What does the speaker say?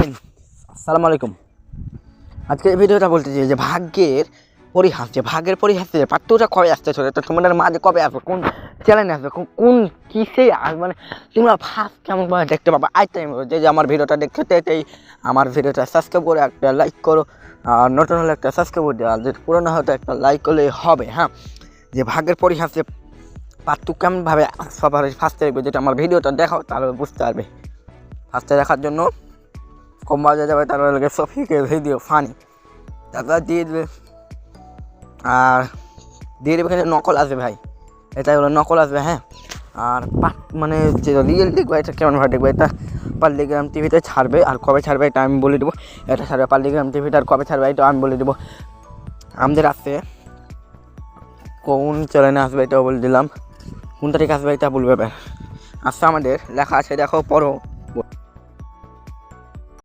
আসসালামু আলাইকুম আজকে এই ভিডিওটা বলতে চাই যে ভাগ্যের পরিহাস, যে ভাগ্যের পরিহাস যে পাত্রটা কবে আসতে চলে তো তোমাদের মাঝে কবে আসবে, কোন চ্যানেলে আসবে কোন- কিসে আসবে মানে তোমরা ফার্স্ট কেমনভাবে দেখতে পাবে? আজ টাইম যে যে আমার ভিডিওটা দেখতে চাই আমার ভিডিওটা সাবস্ক্রাইব করে একটা লাইক করো, আর নতুন হলে একটা সাবস্ক্রাইব করে দিও, আর যদি পুরোনো হয়তো একটা লাইক করলে হবে হ্যাঁ? যে ভাগ্যের পরিহাস যে পাত্তু কেমনভাবে সবার ফার্স্টে দেখবে, যেটা আমার ভিডিওটা দেখাও, তাহলে বুঝতে পারবে। ফার্স্টে দেখার জন্য কম বাজে যাবে লাগে সফিকে দিও ফানি তারপর দিয়ে দেবে। আর দিয়ে দেবে এখানে নকল আসবে ভাই। এটা হলো নকল আসবে হ্যাঁ। আর পাট মানে যে রিয়েল দেখবে, এটা কেমন কেমনভাবে দেখবে, এটা পাল্লিগ্রাম টিভিতে ছাড়বে, আর কবে ছাড়বে এটা আমি বলে দেবো। এটা ছাড়বে পাল্লিগ্রাম টিভিতে আর কবে ছাড়বে এটা আমি বলে দেবো। আমাদের আসছে কোন চ্যানেলে আসবে এটাও বলে দিলাম। কোন তারিখ আসবে এটা বলবে আসছে আমাদের, লেখা আছে, দেখো, পড়ো।